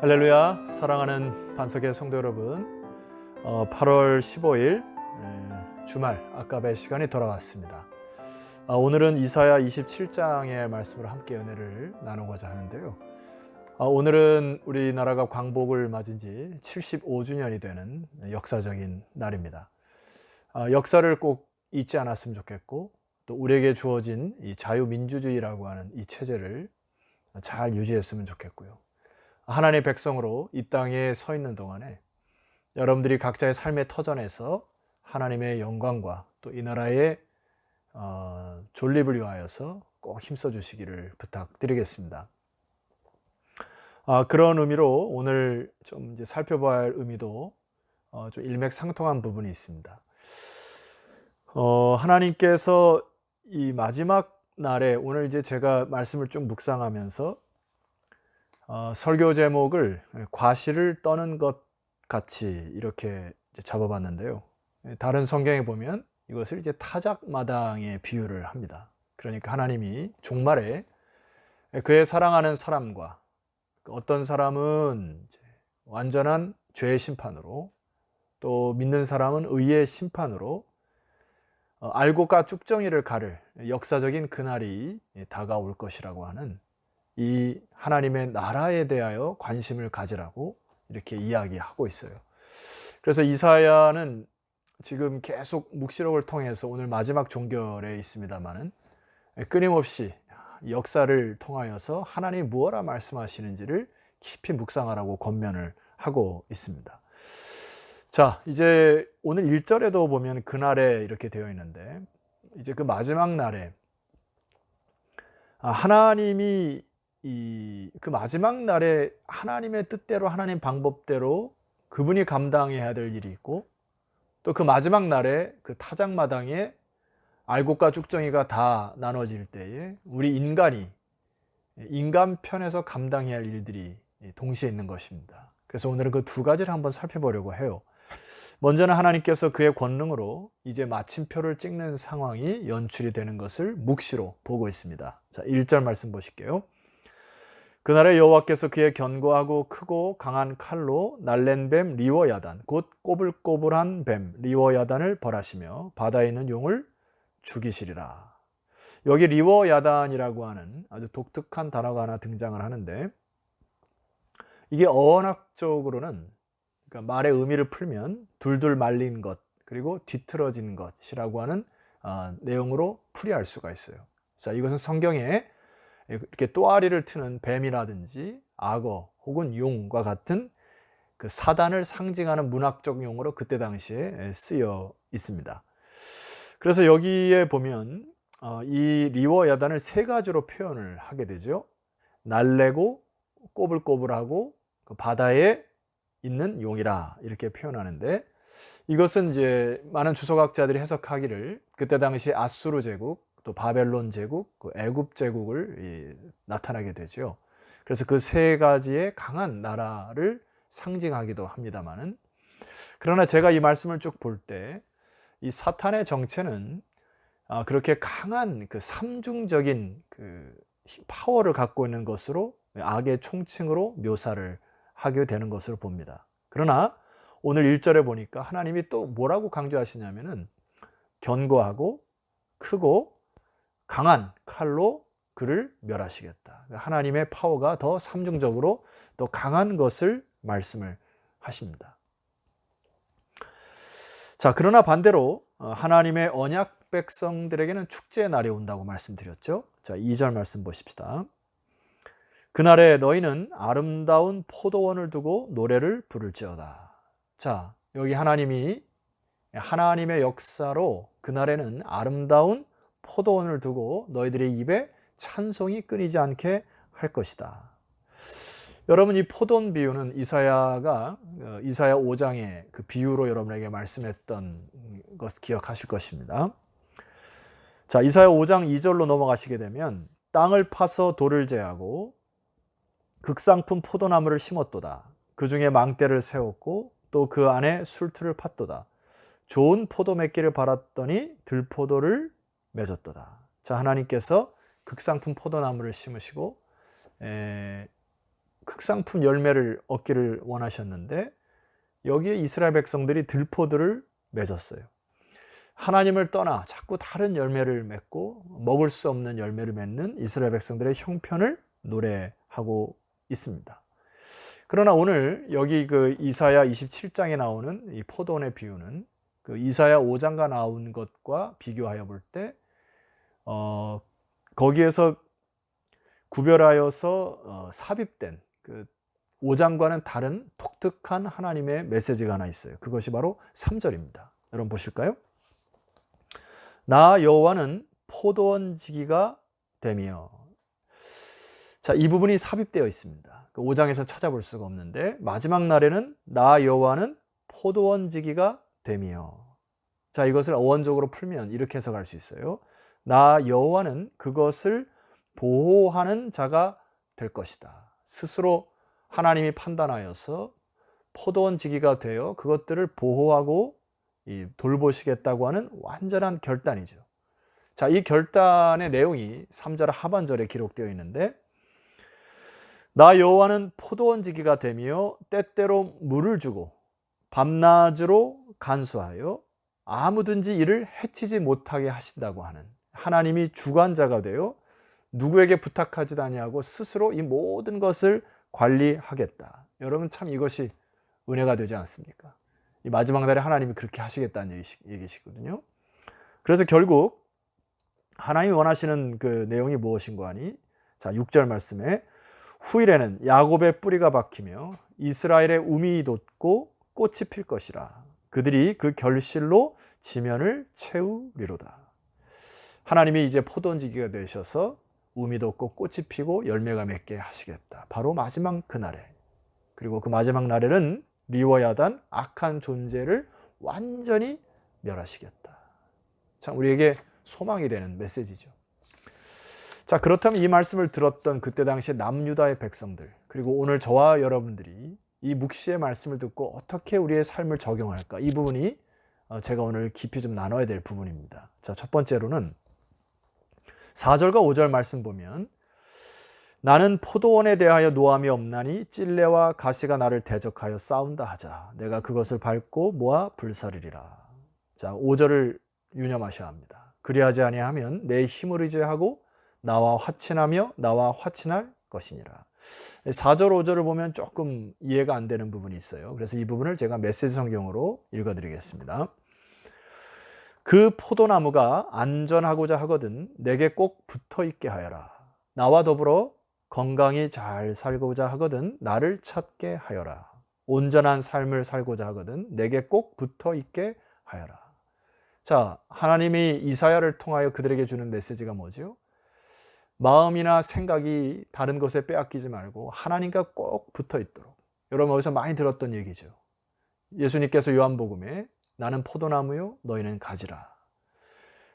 할렐루야. 사랑하는 반석의 성도 여러분 어, 8월 15일 음, 주말 아까의 시간이 돌아왔습니다. 아, 오늘은 이사야 27장의 말씀을 함께 연애를 나누고자 하는데요. 아, 오늘은 우리나라가 광복을 맞은 지 75주년이 되는 역사적인 날입니다. 아, 역사를 꼭 잊지 않았으면 좋겠고 또 우리에게 주어진 이 자유민주주의라고 하는 이 체제를 잘 유지했으면 좋겠고요 하나님의 백성으로 이 땅에 서 있는 동안에 여러분들이 각자의 삶의 터전에서 하나님의 영광과 또 이 나라의 어, 존립을 위하여서 꼭 힘써 주시기를 부탁드리겠습니다. 아, 그런 의미로 오늘 좀 이제 살펴봐야 할 의미도 어, 좀 일맥상통한 부분이 있습니다. 어, 하나님께서 이 마지막 날에 오늘 이제 제가 말씀을 쭉 묵상하면서 어, 설교 제목을 과실을 떠는 것 같이 이렇게 잡아봤는데요. 다른 성경에 보면 이것을 이제 타작마당에 비유를 합니다. 그러니까 하나님이 종말에 그의 사랑하는 사람과 어떤 사람은 완전한 죄의 심판으로 또 믿는 사람은 의의 심판으로 어, 알고가 쭉정이를 가를 역사적인 그날이 다가올 것이라고 하는 이 하나님의 나라에 대하여 관심을 가지라고 이렇게 이야기하고 있어요. 그래서 이사야는 지금 계속 묵시록을 통해서 오늘 마지막 종결에 있습니다만은 끊임없이 역사를 통하여서 하나님 무엇라 말씀하시는지를 깊이 묵상하라고 권면을 하고 있습니다. 자, 이제 오늘 1절에도 보면 그날에 이렇게 되어 있는데 이제 그 마지막 날에 아, 하나님이 이 그 마지막 날에 하나님의 뜻대로 하나님 방법대로 그분이 감당해야 될 일이 있고 또 그 마지막 날에 그 타작 마당에 알곡과 쭉정이가 다 나눠질 때에 우리 인간이 인간 편에서 감당해야 할 일들이 동시에 있는 것입니다. 그래서 오늘은 그 두 가지를 한번 살펴보려고 해요. 먼저는 하나님께서 그의 권능으로 이제 마침표를 찍는 상황이 연출이 되는 것을 묵시로 보고 있습니다. 자, 1절 말씀 보실게요. 그날에 여호와께서 그의 견고하고 크고 강한 칼로 날랜 뱀 리워야단 곧 꼬불꼬불한 뱀 리워야단을 벌하시며 바다에 있는 용을 죽이시리라. 여기 리워야단이라고 하는 아주 독특한 단어가 하나 등장을 하는데 이게 어원학적으로는 그러니까 말의 의미를 풀면 둘둘 말린 것 그리고 뒤틀어진 것이라고 하는 어, 내용으로 풀이할 수가 있어요. 자, 이것은 성경에 이렇게 또아리를 트는 뱀이라든지 악어 혹은 용과 같은 그 사단을 상징하는 문학적 용어로 그때 당시에 쓰여 있습니다. 그래서 여기에 보면 어, 이 리워 야단을 세 가지로 표현을 하게 되죠. 날래고 꼬불꼬불하고 그 바다에 있는 용이라 이렇게 표현하는데 이것은 이제 많은 주석학자들이 해석하기를 그때 당시 아수르 제국 또 바벨론 제국, 그 애굽 제국을 나타나게 되죠. 그래서 그 세 가지의 강한 나라를 상징하기도 합니다만은 그러나 제가 이 말씀을 쭉 볼 때 이 사탄의 정체는 아, 그렇게 강한 그 삼중적인 그 파워를 갖고 있는 것으로 악의 총칭으로 묘사를 하게 되는 것으로 봅니다. 그러나 오늘 1절에 보니까 하나님이 또 뭐라고 강조하시냐면은 견고하고 크고 강한 칼로 그를 멸하시겠다. 하나님의 파워가 더 삼중적으로 더 강한 것을 말씀을 하십니다. 자, 그러나 반대로 어, 하나님의 언약 백성들에게는 축제의 날이 온다고 말씀드렸죠. 자, 2절 말씀 보십시다. 그날에 너희는 아름다운 포도원을 두고 노래를 부를지어다. 자, 여기 하나님이 하나님의 역사로 그날에는 아름다운 포도원을 두고 너희들의 입에 찬송이 끊이지 않게 할 것이다. 여러분 이 포도원 비유는 이사야가 어, 이사야 5장의 그 비유로 여러분에게 말씀했던 것 기억하실 것입니다. 자, 이사야 5장 2절로 넘어가시게 되면 땅을 파서 돌을 제하고 극상품 포도나무를 심었도다. 그 중에 망대를 세웠고 또 그 안에 술틀을 팠도다. 좋은 포도 맺기를 바랐더니 들포도를 맺었도다. 자, 하나님께서 극상품 포도나무를 심으시고 에, 극상품 열매를 얻기를 원하셨는데 여기에 이스라엘 백성들이 들포들을 맺었어요. 하나님을 떠나 자꾸 다른 열매를 맺고 먹을 수 없는 열매를 맺는 이스라엘 백성들의 형편을 노래하고 있습니다. 그러나 오늘 여기 그 이사야 27장에 나오는 이 포도원의 비유는 그 이사야 5장과 나온 것과 비교하여 볼 때, 어, 거기에서 구별하여서 어, 삽입된 그 5장과는 다른 독특한 하나님의 메시지가 하나 있어요. 그것이 바로 3절입니다. 여러분 보실까요? 나 여호와는 포도원 지기가 되며 자, 이 부분이 삽입되어 있습니다. 그 5장에서 찾아볼 수가 없는데 마지막 날에는 나 여호와는 포도원 지기가 되며 자, 이것을 어원적으로 풀면 이렇게 해석할 수 있어요. 나 여호와는 그것을 보호하는 자가 될 것이다. 스스로 하나님이 판단하여서 포도원 지기가 되어 그것들을 보호하고 돌보시겠다고 하는 완전한 결단이죠. 자, 이 결단의 내용이 3절 하반절에 기록되어 있는데 나 여호와는 포도원 지기가 되며 때때로 물을 주고 밤낮으로 간수하여 아무든지 이를 해치지 못하게 하신다고 하는 하나님이 주관자가 되어 누구에게 부탁하지도 아니하고 스스로 이 모든 것을 관리하겠다. 여러분 참 이것이 은혜가 되지 않습니까? 이 마지막 날에 하나님이 그렇게 하시겠다는 얘기시거든요. 그래서 결국 하나님이 원하시는 그 내용이 무엇인가 하니 자 6절 말씀에 후일에는 야곱의 뿌리가 박히며 이스라엘의 우미 돋고 꽃이 필 것이라 그들이 그 결실로 지면을 채우리로다. 하나님이 이제 포도원지기가 되셔서 우미 돋고 꽃이 피고 열매가 맺게 하시겠다. 바로 마지막 그날에. 그리고 그 마지막 날에는 리워야단 악한 존재를 완전히 멸하시겠다. 참 우리에게 소망이 되는 메시지죠. 자, 그렇다면 이 말씀을 들었던 그때 당시 남유다의 백성들, 그리고 오늘 저와 여러분들이 이 묵시의 말씀을 듣고 어떻게 우리의 삶을 적용할까? 이 부분이 어, 제가 오늘 깊이 좀 나눠야 될 부분입니다. 자, 첫 번째로는 4절과 5절 말씀 보면 나는 포도원에 대하여 노함이 없나니 찔레와 가시가 나를 대적하여 싸운다 하자. 내가 그것을 밟고 모아 불사르리라. 자, 5절을 유념하셔야 합니다. 그리하지 아니하면 내 힘을 의지하고 나와 화친하며 나와 화친할 것이니라. 4절, 5절을 보면 조금 이해가 안 되는 부분이 있어요. 그래서 이 부분을 제가 메시지 성경으로 읽어 드리겠습니다. 그 포도나무가 안전하고자 하거든 내게 꼭 붙어 있게 하여라. 나와 더불어 건강히 잘 살고자 하거든 나를 찾게 하여라. 온전한 삶을 살고자 하거든 내게 꼭 붙어 있게 하여라. 자, 하나님이 이사야를 통하여 그들에게 주는 메시지가 뭐죠? 마음이나 생각이 다른 것에 빼앗기지 말고 하나님과 꼭 붙어 있도록. 여러분 어디서 많이 들었던 얘기죠. 예수님께서 요한복음에 나는 포도나무요 너희는 가지라.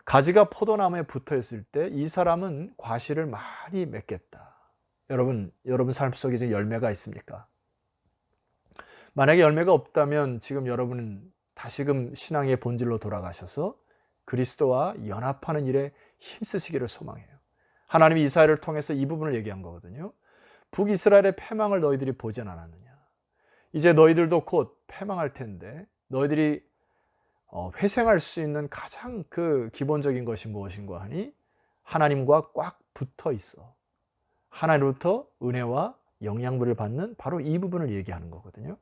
가지가 포도나무에 붙어 있을 때 이 사람은 과실을 많이 맺겠다. 여러분, 여러분 삶 속에 지금 열매가 있습니까? 만약에 열매가 없다면 지금 여러분은 다시금 신앙의 본질로 돌아가셔서 그리스도와 연합하는 일에 힘쓰시기를 소망해요. 하나님이 이스라엘을 통해서 이 부분을 얘기한 거거든요. 북이스라엘의 패망을 너희들이 보지 않았느냐. 이제 너희들도 곧 패망할 텐데 너희들이 어, 회생할 수 있는 가장 그 기본적인 것이 무엇인가 하니 하나님과 꽉 붙어 있어. 하나님부터 은혜와 영양분을 받는 바로 이 부분을 얘기하는 거거든요.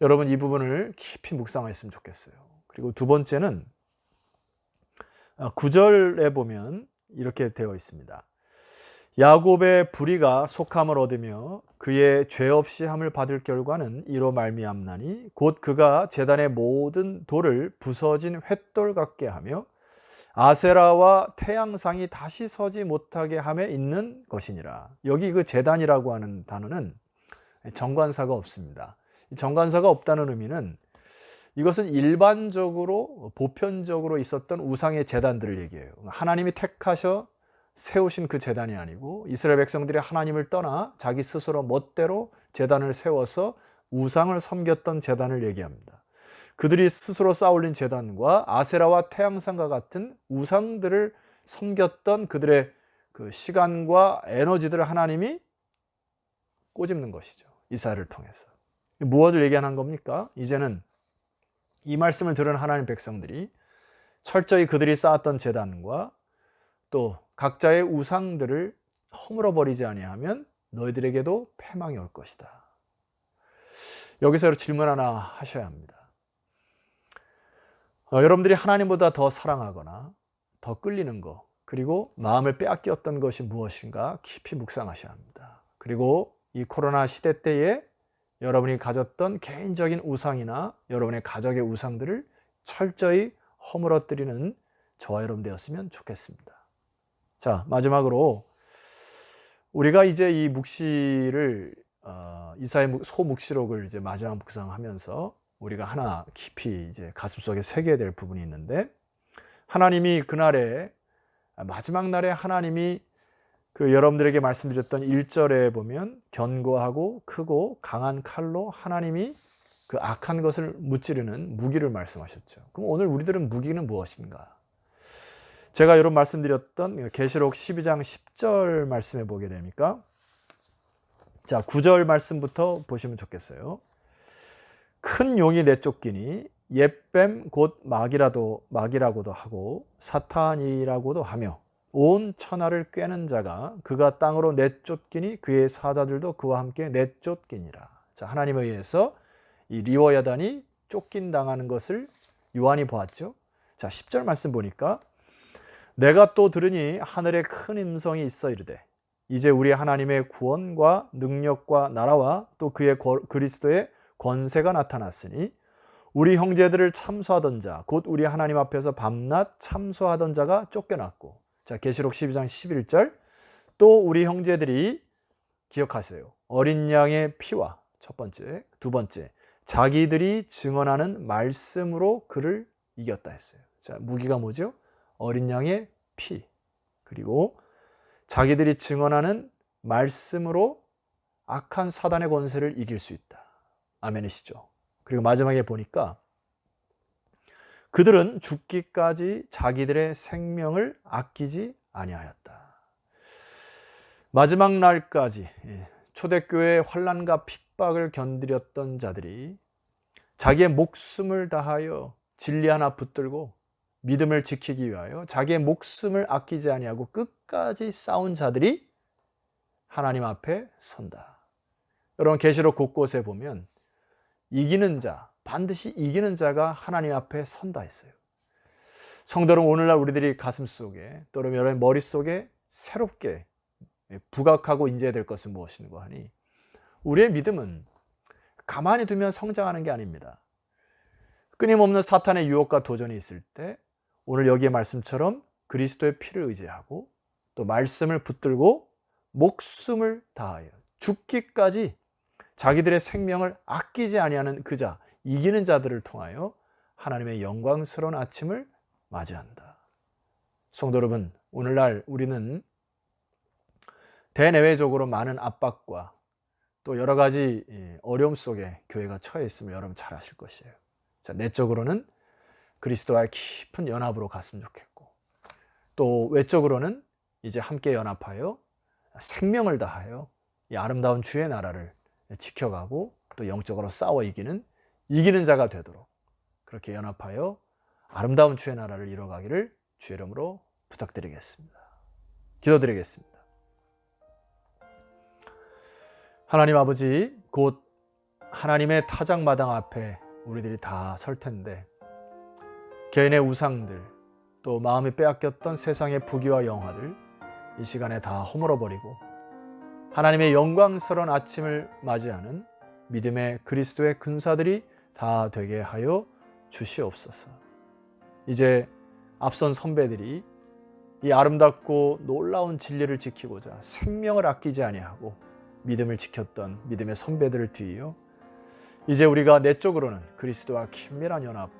여러분 이 부분을 깊이 묵상했으면 좋겠어요. 그리고 두 번째는 9절에 아, 보면 이렇게 되어 있습니다. 야곱의 불의가 속함을 얻으며 그의 죄 없이 함을 받을 결과는 이로 말미암나니 곧 그가 제단의 모든 돌을 부서진 횃돌 같게 하며 아세라와 태양상이 다시 서지 못하게 함에 있는 것이니라. 여기 그 제단이라고 하는 단어는 정관사가 없습니다. 정관사가 없다는 의미는 이것은 일반적으로 보편적으로 있었던 우상의 재단들을 얘기해요. 하나님이 택하셔 세우신 그 재단이 아니고 이스라엘 백성들이 하나님을 떠나 자기 스스로 멋대로 재단을 세워서 우상을 섬겼던 재단을 얘기합니다. 그들이 스스로 쌓아올린 재단과 아세라와 태양상과 같은 우상들을 섬겼던 그들의 그 시간과 에너지들을 하나님이 꼬집는 것이죠. 이사를 통해서. 무엇을 얘기하는 겁니까? 이제는 이 말씀을 들은 하나님 백성들이 철저히 그들이 쌓았던 재단과 또 각자의 우상들을 허물어 버리지 아니하면 너희들에게도 패망이 올 것이다. 여기서 질문 하나 하셔야 합니다. 어, 여러분들이 하나님보다 더 사랑하거나 더 끌리는 것, 그리고 마음을 빼앗겼던 것이 무엇인가 깊이 묵상하셔야 합니다. 그리고 이 코로나 시대 때에 여러분이 가졌던 개인적인 우상이나 여러분의 가족의 우상들을 철저히 허물어뜨리는 저와 여러분 되었으면 좋겠습니다. 자, 마지막으로 우리가 이제 이 묵시를 어, 이사의 소묵시록을 이제 마지막 묵상하면서 우리가 하나 깊이 이제 가슴속에 새겨야 될 부분이 있는데 하나님이 그날에 마지막 날에 하나님이 그 여러분들에게 말씀드렸던 1절에 보면 견고하고 크고 강한 칼로 하나님이 그 악한 것을 무찌르는 무기를 말씀하셨죠. 그럼 오늘 우리들은 무기는 무엇인가? 제가 여러분 말씀드렸던 계시록 12장 10절 말씀해 보게 됩니까? 자, 9절 말씀부터 보시면 좋겠어요. 큰 용이 내쫓기니 옛뱀 곧 마귀라도 마귀라고도 하고 사탄이라고도 하며 온 천하를 꿰는 자가 그가 땅으로 내쫓기니 그의 사자들도 그와 함께 내쫓기니라. 자, 하나님에 의해서 이 리워야단이 쫓긴 당하는 것을 요한이 보았죠. 자, 10절 말씀 보니까 내가 또 들으니 하늘에 큰 음성이 있어 이르되 이제 우리 하나님의 구원과 능력과 나라와 또 그의 그리스도의 권세가 나타났으니 우리 형제들을 참소하던 자, 곧 우리 하나님 앞에서 밤낮 참소하던 자가 쫓겨났고, 자, 계시록 12장 11절, 또 우리 형제들이 기억하세요. 어린 양의 피와 첫 번째, 두 번째, 자기들이 증언하는 말씀으로 그를 이겼다 했어요. 자, 무기가 뭐죠? 어린 양의 피. 그리고 자기들이 증언하는 말씀으로 악한 사단의 권세를 이길 수 있다. 아멘이시죠? 그리고 마지막에 보니까 그들은 죽기까지 자기들의 생명을 아끼지 아니하였다. 마지막 날까지 예, 초대교회의 환란과 핍박을 견디렸던 자들이 자기의 목숨을 다하여 진리 하나 붙들고 믿음을 지키기 위하여 자기의 목숨을 아끼지 아니하고 끝까지 싸운 자들이 하나님 앞에 선다. 여러분 계시록 곳곳에 보면 이기는 자, 반드시 이기는 자가 하나님 앞에 선다 했어요. 성도는 오늘날 우리들이 가슴 속에 또는 여러분 머릿속에 새롭게 부각하고 인지해야 될 것은 무엇인가 하니 우리의 믿음은 가만히 두면 성장하는 게 아닙니다. 끊임없는 사탄의 유혹과 도전이 있을 때 오늘 여기의 말씀처럼 그리스도의 피를 의지하고 또 말씀을 붙들고 목숨을 다하여 죽기까지 자기들의 생명을 아끼지 아니하는 그자 이기는 자들을 통하여 하나님의 영광스러운 아침을 맞이한다. 성도 여러분, 오늘날 우리는 대내외적으로 많은 압박과 또 여러 가지 어려움 속에 교회가 처해 있음을 여러분 잘 아실 것이에요. 자, 내적으로는 그리스도와의 깊은 연합으로 갔으면 좋겠고 또 외적으로는 이제 함께 연합하여 생명을 다하여 이 아름다운 주의 나라를 지켜가고 또 영적으로 싸워 이기는 이기는 자가 되도록 그렇게 연합하여 아름다운 주의 나라를 이뤄가기를 주의 이름으로 부탁드리겠습니다. 기도드리겠습니다. 하나님 아버지, 곧 하나님의 타작마당 앞에 우리들이 다 설 텐데, 개인의 우상들, 또 마음이 빼앗겼던 세상의 부귀와 영화들, 이 시간에 다 허물어 버리고, 하나님의 영광스러운 아침을 맞이하는 믿음의 그리스도의 근사들이 다 되게 하여 주시옵소서. 이제 앞선 선배들이 이 아름답고 놀라운 진리를 지키고자 생명을 아끼지 아니하고 믿음을 지켰던 믿음의 선배들을 뒤이어 이제 우리가 내적으로는 그리스도와 긴밀한 연합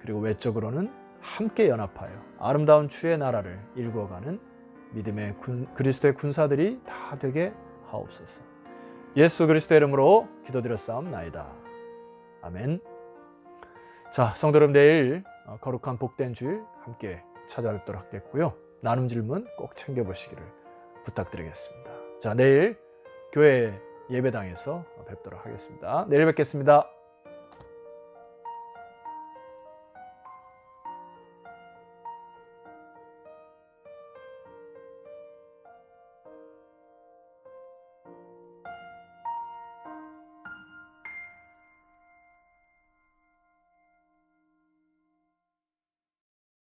그리고 외적으로는 함께 연합하여 아름다운 주의 나라를 일궈가는 믿음의 군, 그리스도의 군사들이 다 되게 하옵소서. 예수 그리스도의 이름으로 기도드렸사옵나이다. 아멘. 자, 성도 여러분 내일 어, 거룩한 복된 주일 함께 찾아뵙도록 하겠고요. 나눔 질문 꼭 챙겨 보시기를 부탁드리겠습니다. 자, 내일 교회 예배당에서 뵙도록 하겠습니다. 내일 뵙겠습니다.